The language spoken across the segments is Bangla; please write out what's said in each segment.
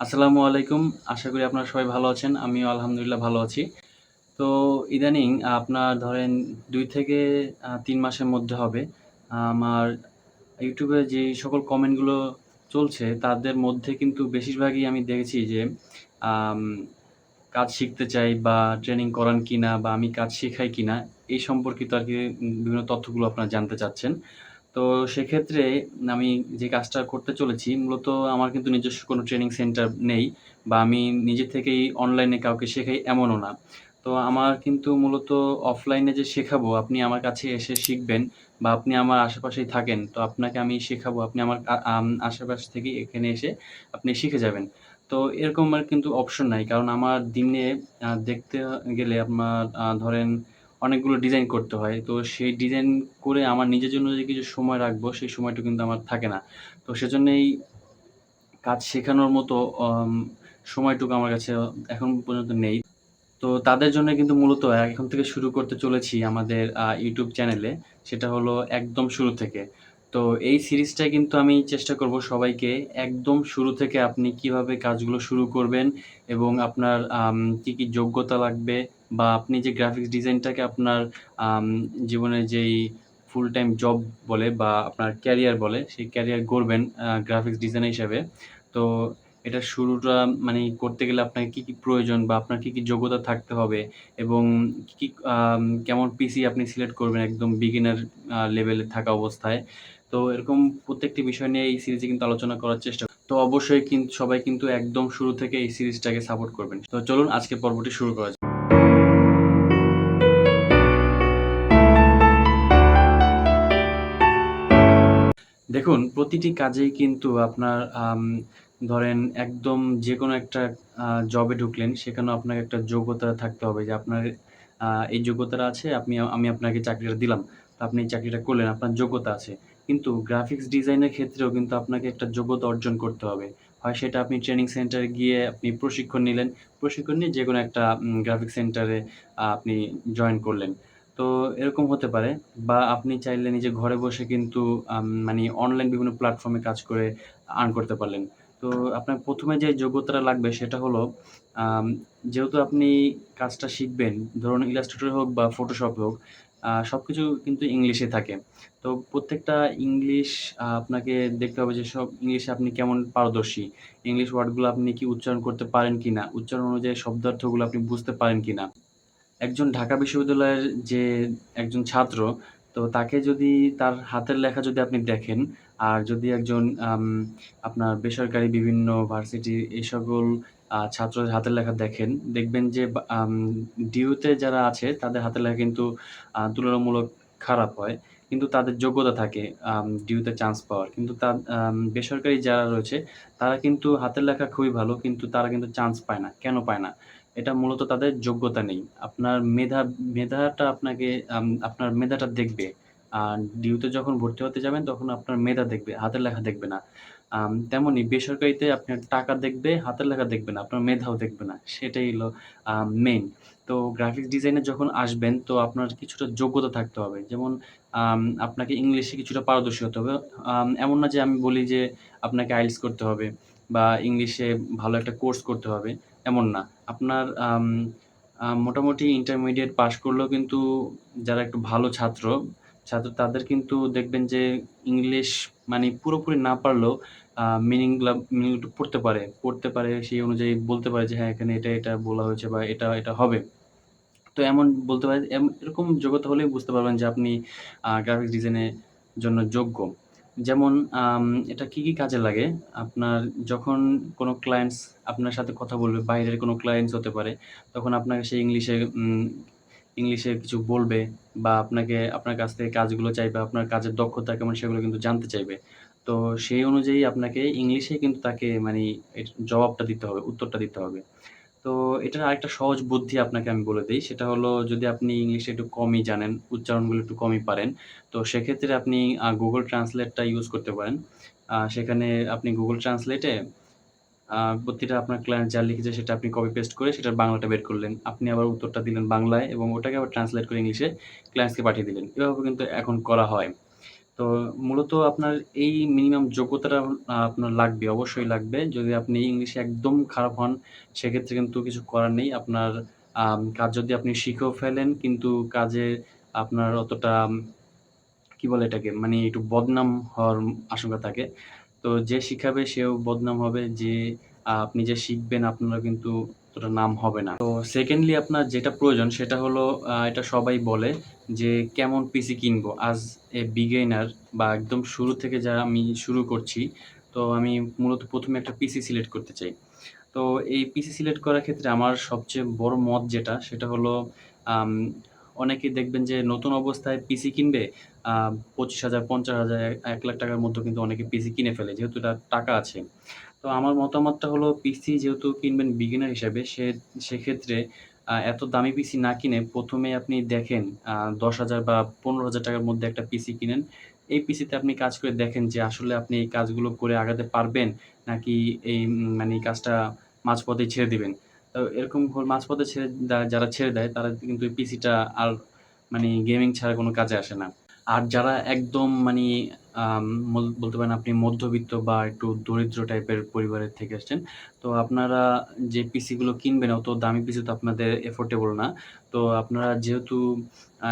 আসসালামু আলাইকুম। আশা করি আপনারা সবাই ভালো আছেন। আমিও আলহামদুলিল্লাহ ভালো আছি। তো ইদানিং আপনার ধরেন দুই থেকে তিন মাসের মধ্যে হবে। আমার ইউটিউবে যে সকল কমেন্টগুলো চলছে, তাদের মধ্যে কিন্তু বেশিরভাগই আমি দেখেছি যে কাজ শিখতে চাই বা ট্রেনিং করান কিনা বা আমি কাজ শেখাই কিনা, এই সম্পর্কিত আর কি বিভিন্ন তথ্যগুলো আপনারা জানতে চাচ্ছেন। তো সেক্ষেত্রে আমি যে কাজটা করতে চলেছি, মূলত আমার কিন্তু নিজস্ব কোনো ট্রেনিং সেন্টার নেই বা আমি নিজে থেকেই অনলাইনে কাউকে শেখাই এমনও না। তো আমার কিন্তু মূলত অফলাইনে যে শেখাবো, আপনি আমার কাছে এসে শিখবেন বা আপনি আমার আশেপাশেই থাকেন। তো আপনাকে আমি শেখাবো। আপনি আমার আশেপাশ থেকেই এখানে এসে আপনি শিখে যাবেন। তো এরকম আর কিন্তু অপশন নাই। কারণ আমার দিনে দেখতে গেলে আপনার ধরেন অনেকগুলো ডিজাইন করতে হয়। তো সেই ডিজাইন করে আমার নিজের জন্য যে কিছু সময় রাখব সেই সময়টা কিন্তু আমার থাকে না। তো সেজন্যই কাজ শেখানোর মতো সময়টুকু আমার কাছে এখন পর্যন্ত নেই। তো তাদের জন্য কিন্তু মূলত এখন থেকে শুরু করতে চলেছি আমাদের ইউটিউব চ্যানেলে। সেটা হলো একদম শুরু থেকে। তো এই সিরিজটায় কিন্তু আমি চেষ্টা করব সবাইকে একদম শুরু থেকে আপনি কীভাবে কাজগুলো শুরু করবেন এবং আপনার কি, কি যোগ্যতা লাগবে বা আপনি যে গ্রাফিক্স ডিজাইনটাকে আপনার জীবনে যেই ফুল টাইম জব বলে বা আপনার ক্যারিয়ার বলে, সেই ক্যারিয়ার গড়বেন গ্রাফিক্স ডিজাইনার হিসাবে তো এটা শুরুটা মানে করতে গেলে আপনাকে কি, কি প্রয়োজন বা আপনার কি, কি যোগ্যতা থাকতে হবে এবং কি, কি কেমন পিসি আপনি সিলেক্ট করবেন একদম বিগিনার লেভেলে থাকা অবস্থায়। তো এরকম প্রত্যেকটি বিষয় নিয়ে এই সিরিজে কিন্তু আলোচনা করার চেষ্টা তো অবশ্যই কিন্তু সবাই কিন্তু একদম শুরু থেকে এই সিরিজটাকে সাপোর্ট করবেন। তো চলুন আজকে পর্বটি শুরু করা যাক। দেখুন প্রতিটি কাজেই কিন্তু আপনার ধরেন একদম যে কোনো একটা জবে ঢুকলেন সেখানেও আপনাকে একটা যোগ্যতা থাকতে হবে যে আপনার এই যোগ্যতাটা আছে আপনি আমি আপনাকে চাকরিটা দিলাম। আপনি চাকরিটা করলেন, আপনার যোগ্যতা আছে। কিন্তু গ্রাফিক্স ডিজাইনের ক্ষেত্রেও কিন্তু আপনাকে একটা যোগ্যতা অর্জন করতে হবে। হয় সেটা আপনি ট্রেনিং সেন্টারে গিয়ে আপনি প্রশিক্ষণ নিলেন। প্রশিক্ষণ নিয়ে যে কোনো একটা গ্রাফিক্স সেন্টারে আপনি জয়েন করলেন। তো এরকম হতে পারে বা আপনি চাইলে নিজে ঘরে বসে কিন্তু মানে অনলাইন বিভিন্ন প্ল্যাটফর্মে কাজ করে আর্ন করতে পারলেন। তো আপনার প্রথমে যে যোগ্যতাটা লাগবে সেটা হলো যেহেতু আপনি কাজটা শিখবেন, ধরুন ইলাস্ট্রেটর হোক বা ফটোশপ হোক, সব কিছু কিন্তু ইংলিশে থাকে। তো প্রত্যেকটা ইংলিশ আপনাকে দেখতে হবে যে সব ইংলিশে আপনি কেমন পারদর্শী। ইংলিশ ওয়ার্ডগুলো আপনি কি উচ্চারণ করতে পারেন কি না উচ্চারণ অনুযায়ী শব্দার্থগুলো আপনি বুঝতে পারেন কিনা? একজন ঢাকা বিশ্ববিদ্যালয়ের যে একজন ছাত্র, তো তাকে যদি তার হাতের লেখা যদি আপনি দেখেন, আর যদি একজন আপনার বেসরকারি বিভিন্ন ভার্সিটি এই সকল আ ছাত্রদের হাতের লেখা দেখেন, দেখবেন যে ডিউতে যারা আছে তাদের হাতের লেখা কিন্তু তুলনামূলক খারাপ হয়। কিন্তু তাদের যোগ্যতা থাকে ডিউতে চান্স পাওয়ার। কিন্তু তা আম বেসরকারি যারা রয়েছে তারা কিন্তু হাতের লেখা খুবই ভালো কিন্তু তারা কিন্তু চান্স পায় না। কেন পায় না? এটা মূলত তাদের যোগ্যতা নেই। আপনার মেধা মেধাটা আপনাকে আপনার মেধাটা দেখবে। আর ডিউতে যখন ভর্তি হতে যাবেন তখন আপনার মেধা দেখবে, হাতের লেখা দেখবে না। তেমনি বেসরকারিতে আপনার টাকা দেখবে, হাতের লেখা দেখবে না, আপনার মেধাও দেখবে না। সেটাই হলো মেন তো গ্রাফিক্স ডিজাইনে যখন আসবেন তো আপনার কিছুটা যোগ্যতা থাকতে হবে। যেমন আপনাকে ইংলিশে কিছুটা পারদর্শী হতে হবে। এমন না যে আমি বলি যে আপনাকে আইএলটিএস করতে হবে বা ইংলিশে ভালো একটা কোর্স করতে হবে, এমন না। আপনার মোটামুটি ইন্টারমিডিয়েট পাশ করলেও কিন্তু যারা একটু ভালো ছাত্র, ছাত্র তাদের কিন্তু দেখবেন যে ইংলিশ মানে পুরোপুরি না পারলেও আ মিনিংগুলা মিনিং একটু পড়তে পারে। পড়তে পারে সেই অনুযায়ী বলতে পারে যে হ্যাঁ, এখানে এটা, এটা বলা হয়েছে বা এটা, এটা হবে। তো এমন বলতে পারে এরকম যোগ্যতা হলেই বুঝতে পারবেন যে আপনি গ্রাফিক্স ডিজাইনের জন্য যোগ্য। যেমন এটা কি, কি কাজে লাগে? আপনার যখন কোনো ক্লায়েন্টস আপনার সাথে কথা বলবে, বাইরের কোনো ক্লায়েন্টস হতে পারে, তখন আপনাকে সে ইংলিশে ইংলিশে কিছু বলবে বা আপনাকে আপনার কাছ থেকে কাজগুলো চাইবে, আপনার কাজের দক্ষতা কেমন সেগুলো কিন্তু জানতে চাইবে। তো সেই অনুযায়ী আপনাকে ইংলিশেই কিন্তু তাকে মানে জবাবটা দিতে হবে, উত্তরটা দিতে হবে। তো এটার আরেকটা সহজ বুদ্ধি আপনাকে আমি বলে দিই সেটা হলো যদি আপনি ইংলিশে একটু কমই জানেন, উচ্চারণগুলো একটু কমই পারেন, তো সেক্ষেত্রে আপনি গুগল ট্রান্সলেটটা ইউজ করতে পারেন। সেখানে আপনি গুগল ট্রান্সলেটে প্রতিটা আপনার ক্লায়েন্ট যা লিখেছে সেটা আপনি কপি পেস্ট করে সেটার বাংলাটা বের করলেন। আপনি আবার উত্তরটা দিলেন বাংলায় এবং ওটাকে আবার ট্রান্সলেট করে ইংলিশে ক্লায়েন্টসকে পাঠিয়ে দিলেন। এভাবে কিন্তু এখন করা হয়। তো মূলত আপনার এই মিনিমাম যোগ্যতাটা আপনার লাগবে, অবশ্যই লাগবে। যদি আপনি ইংলিশে একদম খারাপ হন, সেক্ষেত্রে কিন্তু কিছু করার নেই। আপনার কাজ যদি আপনি শিখেও ফেলেন কিন্তু কাজে আপনার অতটা কি বলে এটাকে? মানে একটু বদনাম হওয়ার আশঙ্কা থাকে। তো যে শিখাবে সেও বদনাম হবে। যে আপনি যে শিখবেন আপনারও কিন্তু অতটা নাম হবে না। তো সেকেন্ডলি আপনার যেটা প্রয়োজন সেটা হলো এটা সবাই বলে যে কেমন পিসি কিনবো? আস এ বিগিনার বা একদম শুরু থেকে যারা আমি শুরু করছি, তো আমি মূলত প্রথমে একটা পিসি সিলেক্ট করতে চাই। তো এই পিসি সিলেক্ট করার ক্ষেত্রে আমার সবচেয়ে বড় মত যেটা সেটা হলো অনেকেই দেখবেন যে নতুন অবস্থায় পিসি কিনবে পঁচিশ হাজার পঞ্চাশ হাজার এক লাখ টাকার মধ্যে কিন্তু অনেকে পিসি কিনে ফেলে যেহেতু তার টাকা আছে। তো আমার মতামতটা হলো পিসি যেহেতু কিনবেন বিগিনার হিসাবে সে সেক্ষেত্রে এত দামি পিসি না কিনে প্রথমে আপনি দেখেন দশ হাজার বা পনেরো হাজার টাকার মধ্যে একটা পিসি কিনেন। এই পিসিতে আপনি কাজ করে দেখেন যে আসলে আপনি এই কাজগুলো করে আগাতে পারবেন নাকি এই মানে এই কাজটা মাঝপথে ছেড়ে দিবেন। তো এরকম মাঝ মাঝপথে ছেড়ে যারা ছেড়ে দেয়, তারা কিন্তু পিসিটা আর মানে গেমিং ছাড়া কোনো কাজে আসে না। আর যারা একদম মানে বলতে পারেন আপনি মধ্যবিত্ত বা একটু দরিদ্র টাইপের পরিবারের থেকে আসছেন। তো আপনারা যে পিসিগুলো কিনবেন অত দামি পিসি তো আপনাদের এফোর্ডেবল না। তো আপনারা যেহেতু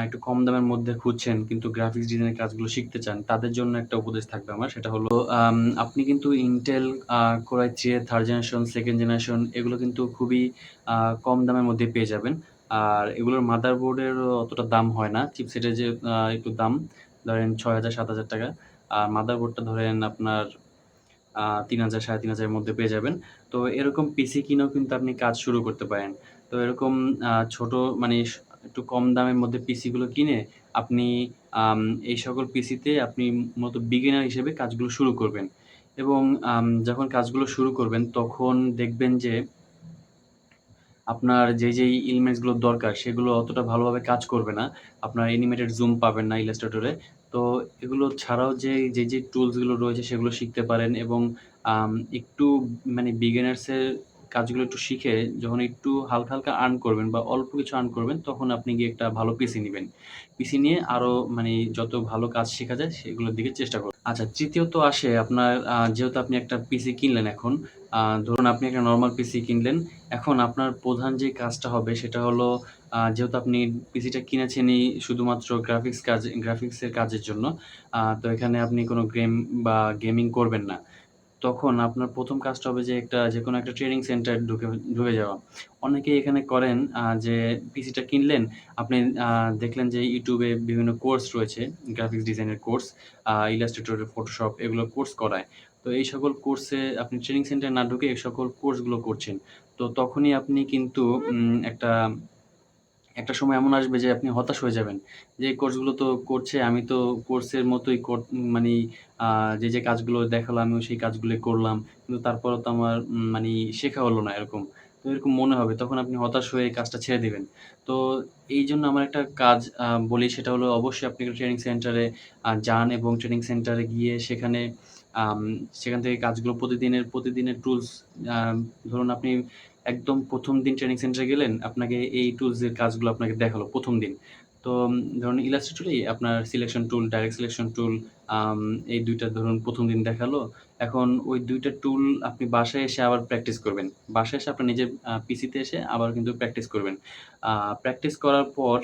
একটু কম দামের মধ্যে খুঁজছেন কিন্তু গ্রাফিক্স ডিজাইনের কাজগুলো শিখতে চান, তাদের জন্য একটা উপদেশ থাকবে আমার। সেটা হলো আপনি কিন্তু Core i3 এর 3rd জেনারেশন, 2nd জেনারেশন এগুলো কিন্তু খুবই কম দামের মধ্যে পেয়ে যাবেন। আর এগুলোর মাদারবোর্ডেরও অতটা দাম হয় না। চিপসেটের যে একটু দাম ধরেন ৳৬,০০০, ৳৭,০০০ আর মাদারবোর্ডটা ধরেন আপনার তিন হাজার সাড়ে তিন হাজারের মধ্যে পেয়ে যাবেন। তো এরকম পিসি কিনেও কিন্তু আপনি কাজ শুরু করতে পারেন। তো এরকম ছোট মানে একটু কম দামের মধ্যে পিসিগুলো কিনে আপনি এই সকল পিসিতে আপনি মূলত বিগিনার হিসেবে কাজগুলো শুরু করবেন। এবং যখন কাজগুলো শুরু করবেন তখন দেখবেন যে আপনার যে যেই এলিমেন্টসগুলো দরকার সেগুলো অতটা ভালোভাবে কাজ করবে না। আপনার অ্যানিমেটেড জুম পাবেন না ইলাস্ট্রেটরে তো এগুলো ছাড়াও যে, যে, যে, টুলসগুলো রয়েছে সেগুলো শিখতে পারেন এবং একটু মানে বিগিনার্স এর কাজগুলো একটু শিখে যখন একটু হালকা, হালকা আর্ন করবেন বা অল্প কিছু আর্ন করবেন তখন আপনি গিয়ে একটা ভালো পিসি নিবেন। পিসি নিয়ে আরও মানে যত ভালো কাজ শেখা যায় সেগুলোর দিকে চেষ্টা করবেন। আচ্ছা তৃতীয়ত আসে আপনার যেহেতু আপনি একটা পিসি কিনলেন এখন, ধরুন আপনি একটা নর্মাল পিসি কিনলেন। এখন আপনার প্রধান যে কাজটা হবে সেটা হলো যেহেতু আপনি পিসিটা কিনেছেনই শুধুমাত্র গ্রাফিক্স কাজ গ্রাফিক্সের কাজের জন্য। তো এখানে আপনি কোনো গেম বা গেমিং করবেন না। তখন আপনার প্রথম কাজটা হবে যে একটা যে কোনো একটা ট্রেনিং সেন্টার ঢুকে ঢুকে যাওয়া। অনেকেই এখানে করেন যে পিসিটা কিনলেন, আপনি দেখলেন যে ইউটিউবে বিভিন্ন কোর্স রয়েছে, গ্রাফিক্স ডিজাইনের কোর্স, ইলাস্ট্রেটর, ফটোশপ এগুলো কোর্স করায়। তো এই সকল কোর্সে আপনি ট্রেনিং সেন্টার না ঢুকে এই সকল কোর্সগুলো করছেন। তো তখনই আপনি কিন্তু একটা একটা সময় এমন আসবে যে আপনি হতাশ হয়ে যাবেন। যে কোর্সগুলো তো করছে, আমি তো কোর্সের মতোই মানি যে, যে, কাজগুলো দেখাল আমিও সেই কাজগুলো করলাম। কিন্তু তারপরেও তো আমার মানে শেখা হলো না এরকম। তো এরকম মনে হবে। তখন আপনি হতাশ হয়ে কাজটা ছেড়ে দেবেন তো এই জন্য আমার একটা কাজ বলি সেটা হলো অবশ্যই আপনি ট্রেনিং সেন্টারে যান এবং ট্রেনিং সেন্টারে গিয়ে সেখানে সেখান থেকে কাজগুলো প্রতিদিনের, প্রতিদিনের টুলস ধরুন আপনি একদম প্রথম দিন ট্রেনিং সেন্টারে গেলেন, আপনাকে এই টুলসের কাজগুলো আপনাকে দেখাল প্রথম দিন। তো ধরুন ইলাস্ট্রেটরেই আপনার selection tool, direct selection tool এই দুইটা ধরুন প্রথম দিন দেখাল। এখন ওই দুইটা টুল আপনি বাসায় এসে আবার প্র্যাকটিস করবেন। বাসায় এসে আপনার নিজের পিসিতে এসে আবার কিন্তু প্র্যাকটিস করবেন। প্র্যাকটিস করার পর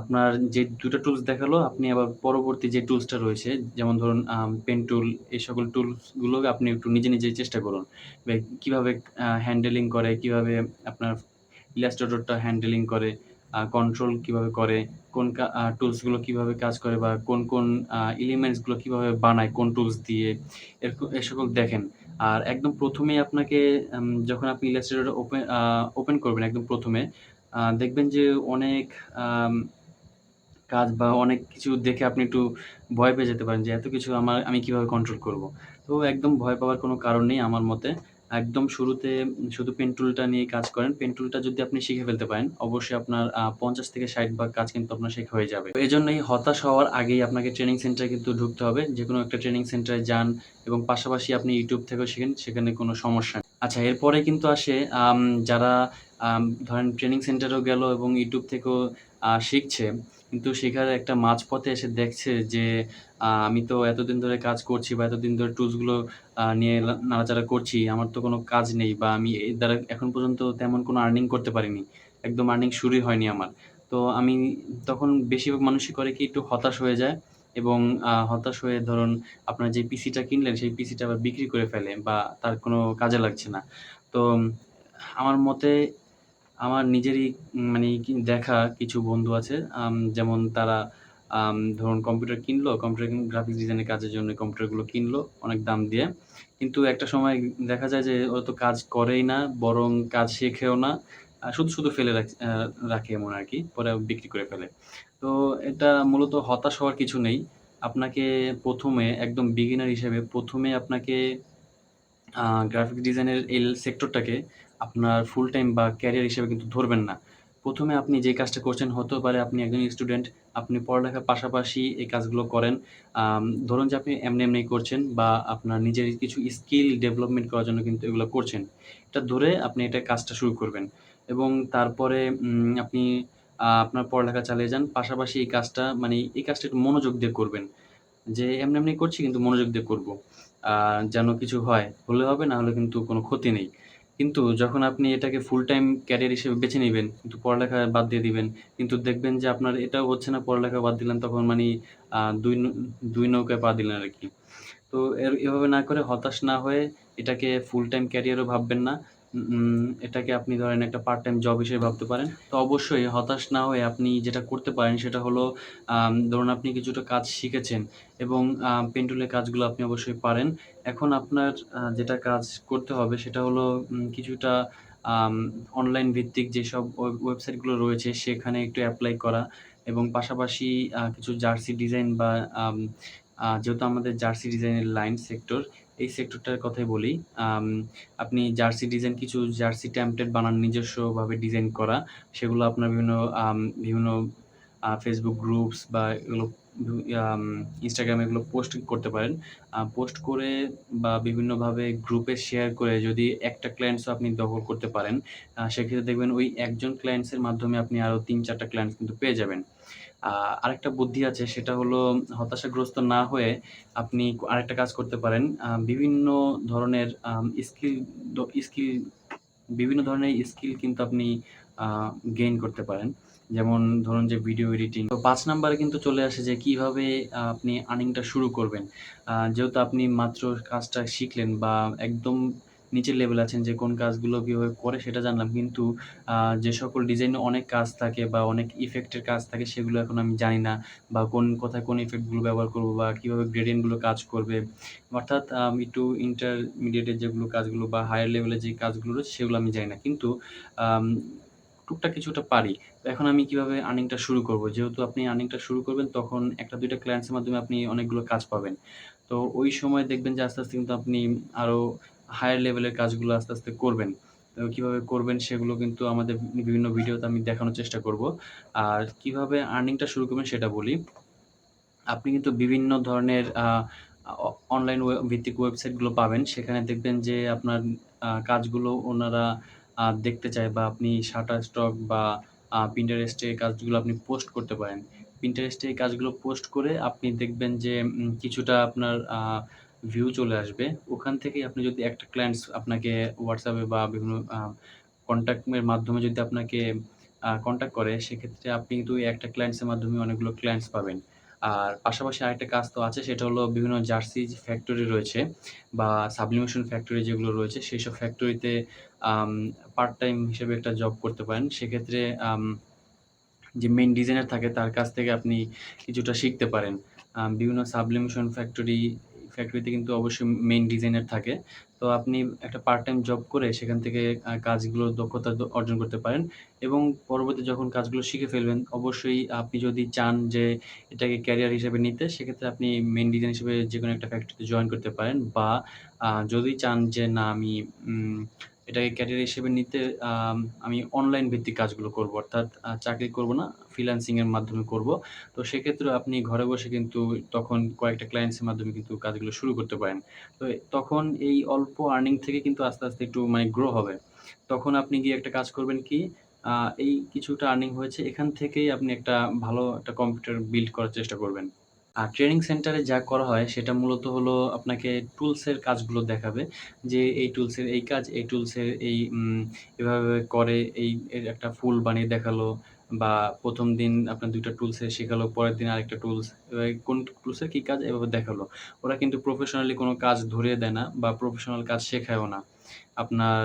আপনার যে দুটো টুলস দেখাল আপনি আবার পরবর্তী যে টুলসটা রয়েছে যেমন ধরুন পেন টুল এই সকল টুলসগুলো আপনি একটু নিজে, নিজে চেষ্টা করুন। কীভাবে হ্যান্ডেলিং করে, কীভাবে আপনার ইলাস্ট্রেটরটা হ্যান্ডেলিং করে, কন্ট্রোল কীভাবে করে, কোন টুলসগুলো কীভাবে কাজ করে বা কোন, কোন আ এলিমেন্টসগুলো কীভাবে বানায়, কোন টুলস দিয়ে এরক এ সকল দেখেন। আর একদম প্রথমেই আপনাকে যখন আপনি ইলাস্ট্রেটর ওপেন ওপেন করবেন একদম ১ম এ আ দেখবেন যে অনেক কাজ বা অনেক কিছু দেখে আপনি একটু ভয় পেয়ে যেতে পারেন যে এত কিছু আমার আমি কীভাবে কন্ট্রোল করব? তো একদম ভয় পাওয়ার কোনো কারণ নেই আমার মতে। একদম শুরুতে শুধু পেন টুলটা নিয়ে কাজ করেন। পেন টুলটা যদি আপনি শিখে ফেলতে পারেন, অবশ্যই আপনার ৫০ থেকে ৬০ ভাগ কাজ কিন্তু আপনার শেখা হয়ে যাবে। এই জন্যই হতাশ হওয়ার আগেই আপনাকে ট্রেনিং সেন্টারে কিন্তু ঢুকতে হবে। যেকোনো একটা ট্রেনিং সেন্টারে যান এবং পাশাপাশি আপনি ইউটিউব থেকেও শিখেন, সেখানে কোনো সমস্যা আচ্ছা এরপরে কিন্তু আসে যারা ধরেন ট্রেনিং সেন্টারেও গেল এবং ইউটিউব থেকেও শিখছে। কিন্তু সেখানে একটা মাঝপথে এসে দেখছে যে আমি তো এতদিন ধরে কাজ করছি বা এতদিন ধরে টুলসগুলো নিয়ে নাড়াচাড়া করছি। আমার তো কোনো কাজ নেই বা আমি এর দ্বারা এখন পর্যন্ত তেমন কোনো আর্নিং করতে পারিনি। একদম আর্নিং শুরুই হয়নি আমার। তো আমি তখন বেশিরভাগ মানুষই করে কি একটু হতাশ হয়ে যায় এবং হতাশ হয়ে ধরুন আপনার যে পিসিটা কিনলেন, সেই পিসিটা আবার বিক্রি করে ফেলে বা তার কোনো কাজে লাগছে না। তো, আমার মতে আমার নিজেরই মানে দেখা কিছু বন্ধু আছে যেমন তারা ধরুন কম্পিউটার কিনলো, কম্পিউটার গ্রাফিক্স ডিজাইনের কাজের জন্য কম্পিউটারগুলো কিনলো অনেক দাম দিয়ে। কিন্তু একটা সময় দেখা যায় যে ও তো কাজ করেই না, বরং কাজ শেখেও না। শুধু, শুধু ফেলে রাখে এমন আর কি পরে বিক্রি করে ফেলে। তো এটা মূলত হতাশ হওয়ার কিছু নেই। আপনাকে প্রথমে একদম বিগিনার হিসেবে প্রথমে আপনাকে আ গ্রাফিক্স ডিজাইনের এই সেক্টরটাকে আপনার ফুল টাইম বা ক্যারিয়ার হিসেবে কিন্তু ধরবেন না। প্রথমে আপনি যে কাজটা করছেন হতেও পারে আপনি একজন স্টুডেন্ট, আপনি পড়ালেখার পাশাপাশি এই কাজগুলো করেন। ধরুন যে আপনি এমনি, এমনি করছেন বা আপনার নিজের কিছু স্কিল ডেভেলপমেন্ট করার জন্য কিন্তু এগুলো করছেন। এটা ধরে আপনি এটা কাজটা শুরু করবেন এবং তারপরে আপনি আপনার পড়ালেখা চালিয়ে যান। পাশাপাশি এই কাজটা মানে এই কাজটা একটু মনোযোগ দিয়ে করবেন। যে এমনি, এমনি করছি কিন্তু মনোযোগ দিয়ে করব যেন কিছু হয়। হলে হবে না হলে কিন্তু কোনো ক্ষতি নেই। কিন্তু যখন আপনি এটাকে ফুল টাইম ক্যারিয়ার হিসেবে বেছে নেবেন কিন্তু পড়ালেখা বাদ দিয়ে দিবেন। কিন্তু দেখবেন যে আপনার এটাও হচ্ছে না, পড়ালেখা বাদ দিলেন তখন মানি আ ২ ন ২ নৌকায় পা দিলেন আর কি তো এর এভাবে না করে হতাশ না হয়ে এটাকে ফুল টাইম ক্যারিয়ারও ভাববেন না। এটাকে আপনি ধরেন একটা পার্ট টাইম জব হিসেবে ভাবতে পারেন। তো অবশ্যই হতাশ না হয়ে আপনি যেটা করতে পারেন সেটা হলো ধরুন আপনি কিছুটা কাজ শিখেছেন এবং আ পেন টুলের কাজগুলো আপনি অবশ্যই পারেন। এখন আপনার যেটা কাজ করতে হবে সেটা হলো কিছুটা অনলাইন ভিত্তিক যেসব ওয়েব ওয়েবসাইটগুলো রয়েছে সেখানে একটু অ্যাপ্লাই করা এবং পাশাপাশি কিছু জার্সি ডিজাইন বা যেহেতু আমাদের জার্সি ডিজাইনের লাইন সেক্টর, এই সেক্টরটার কথাই বলি। আপনি জার্সি ডিজাইন কিছু জার্সি টেমপ্লেট বানান নিজস্বভাবে ডিজাইন করা। সেগুলো আপনার বিভিন্ন বিভিন্ন ফেসবুক গ্রুপস বা এগুলো এ এগুলো পোস্ট করতে পারেন। পোস্ট করে বা বিভিন্নভাবে গ্রুপে শেয়ার করে যদি একটা ক্লায়েন্টসও আপনি দখল করতে পারেন, সেক্ষেত্রে দেখবেন ওই একজন ক্লায়েন্টসের মাধ্যমে আপনি আরও ৩-৪ টা ক্লায়েন্টস কিন্তু পেয়ে যাবেন। আরেকটা বুদ্ধি আছে, সেটা হলো হতাশাগ্রস্ত না হয়ে আপনি আরেকটা কাজ করতে পারেন। বিভিন্ন ধরনের স্কিল স্কিল বিভিন্ন ধরনের স্কিল কিন্তু আপনি গেইন করতে পারেন। যেমন ধরুন যে ভিডিও এডিটিং। তো পাঁচ নাম্বারে কিন্তু চলে আসে যে কীভাবে আপনি আর্নিংটা শুরু করবেন। যেহেতু আপনি মাত্র কাজটা শিখলেন বা একদম নিচের লেভেল আছেন যে কোন কাজগুলো কীভাবে করে সেটা জানলাম। কিন্তু যে সকল ডিজাইনে অনেক কাজ থাকে বা অনেক ইফেক্টের কাজ থাকে সেগুলো এখন আমি জানি না বা কোন কোথায় কোন ইফেক্টগুলো ব্যবহার করব বা কীভাবে গ্রেডিয়েন্টগুলো কাজ করবে। অর্থাৎ একটু ইন্টারমিডিয়েটের যেগুলো কাজগুলো বা হায়ার লেভেলের যে কাজগুলো রয়েছে সেগুলো আমি জানি না। কিন্তু টুকটাক কিছুটা পারি। এখন আমি কীভাবে আর্নিংটা শুরু করব? যেহেতু আপনি আর্নিংটা শুরু করবেন তখন ১ টা ২ টা ক্লায়েন্টস এর মাধ্যমে আপনি অনেকগুলো কাজ পাবেন। তো ওই সময় দেখবেন যে আস্তে, আস্তে কিন্তু আপনি আরও হায়ার লেভেলের কাজগুলো আস্তে, আস্তে করবেন। কীভাবে করবেন সেগুলো কিন্তু আমাদের বিভিন্ন ভিডিওতে আমি দেখানোর চেষ্টা করব। আর কীভাবে আর্নিংটা শুরু করবেন সেটা বলি। আপনি কিন্তু বিভিন্ন ধরনের অনলাইন ভিত্তিক ওয়েবসাইটগুলো পাবেন। সেখানে দেখবেন যে আপনার কাজগুলো ওনারা দেখতে চায় বা আপনি শাটার স্টক বা এ কাজগুলো আপনি পোস্ট করতে পারেন। এ এই কাজগুলো পোস্ট করে আপনি দেখবেন যে কিছুটা আপনার ভিউ চলে আসবে। ওখান থেকেই আপনি যদি একটা ক্লায়েন্টস আপনাকে হোয়াটসঅ্যাপে বা বিভিন্ন, আ কনট্যাক্ট এর মাধ্যমে যদি আপনাকে কনট্যাক্ট করে, সেক্ষেত্রে আপনি কিন্তু একটা ক্লায়েন্টস এর মাধ্যমে অনেকগুলো ক্লায়েন্টস পাবেন। আর পাশাপাশি আরেকটা কাজ তো আছে, সেটা হলো বিভিন্ন জার্সি ফ্যাক্টরি রয়েছে বা সাবলিমেশন ফ্যাক্টরি যেগুলো রয়েছে, সেইসব ফ্যাক্টরিতে পার্ট টাইম হিসেবে একটা জব করতে পারেন। সেক্ষেত্রে যে মেইন ডিজাইনার থাকে, তার কাছ থেকে আপনি কিছুটা শিখতে পারেন। বিভিন্ন সাবলিমেশন ফ্যাক্টরি ফ্যাক্টরিতে কিন্তু অবশ্যই মেইন ডিজাইনার থাকে। তো আপনি একটা পার্ট টাইম জব করে সেখান থেকে কাজগুলো দক্ষতা অর্জন করতে পারেন এবং পরবর্তী যখন কাজগুলো শিখে ফেলবেন, অবশ্যই আপনি যদি চান যে এটাকে ক্যারিয়ার হিসেবে নিতে, সেক্ষেত্রে আপনি মেইন ডিজাইন হিসেবে যে কোনো একটা ফ্যাক্টরিতে জয়েন করতে পারেন বা যদি চান যে না, আমি এটাকে ক্যারিয়ার হিসেবে নিতে আম অনলাইন ভিত্তিক কাজগুলো করব। অর্থাৎ চাকরি করব না, ফ্রিল্যান্সিং এর মাধ্যমে করব। তো সেক্ষেত্রেও আপনি ঘরে বসে কিন্তু তখন কয়েকটা ক্লায়েন্টস এর মাধ্যমে কিন্তু কাজগুলো শুরু করতে পারেন। তো তখন এই অল্প আর্নিং থেকে কিন্তু আস্তে, আস্তে একটু মানে গ্রো হবে। তখন আপনি গিয়ে একটা কাজ করবেন কি? এই কিছুটা আর্নিং হয়েছে। এখান থেকেই আপনি একটা ভালো একটা কম্পিউটার বিল্ড করার চেষ্টা করবেন। আর ট্রেনিং সেন্টারে যা করা হয় সেটা মূলত হলো আপনাকে টুলসের কাজগুলো দেখাবে। যে এই টুলসের এই কাজ, এই টুলসের এই এভাবে করে এই একটা ফুল বানিয়ে দেখাল বা প্রথম দিন আপনার ২ টা টুলসে শেখালো, পরের দিন আরেকটা টুলস। কোন টুলসের কী কাজ এভাবে দেখাল। ওরা কিন্তু প্রফেশনালি কোনো কাজ ধরিয়ে দেয় না বা প্রফেশনাল কাজ শেখায়ও না। আপনার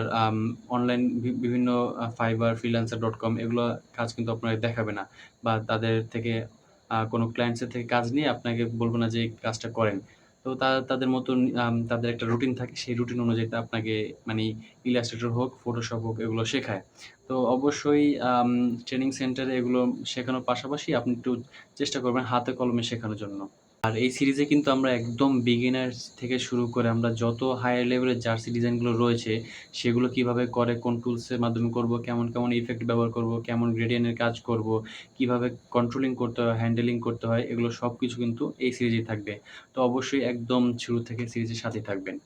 অনলাইন বিভিন্ন ফাইবার আ ডট কম এগুলো কাজ কিন্তু আপনাকে দেখাবে না। বা তাদের থেকে কোনো ক্লায়েন্টসের থেকে কাজ নিয়ে আপনাকে বলব না যে কাজটা করেন। তো তাদের মতন তাদের একটা রুটিন থাকে। সেই রুটিন অনুযায়ী আপনাকে মানে ইলাস্ট্রেটর হোক, ফটোশপ হোক এগুলো শেখায়। তো অবশ্যই ট্রেনিং সেন্টারে এগুলো শেখানোর পাশাপাশি আপনি একটু চেষ্টা করবেন হাতে কলমে শেখানোর জন্য। আর এই সিরিজে কিন্তু আমরা একদম বিগিনার্স থেকে শুরু করে আমরা যত হায়ার লেভেলের জার্সি ডিজাইনগুলো রয়েছে, সেগুলো কীভাবে করে, কোন টুলসের মাধ্যমে করব, কেমন, কেমন ইফেক্ট ব্যবহার করব, কেমন গ্রেডিয়েন্টের কাজ করব, কীভাবে কন্ট্রোলিং করতে হয়, হ্যান্ডেলিং করতে হয়, এগুলো সব কিছু কিন্তু এই সিরিজে থাকবে। তো অবশ্যই একদম শুরু থেকে সিরিজের সাথে থাকবেন।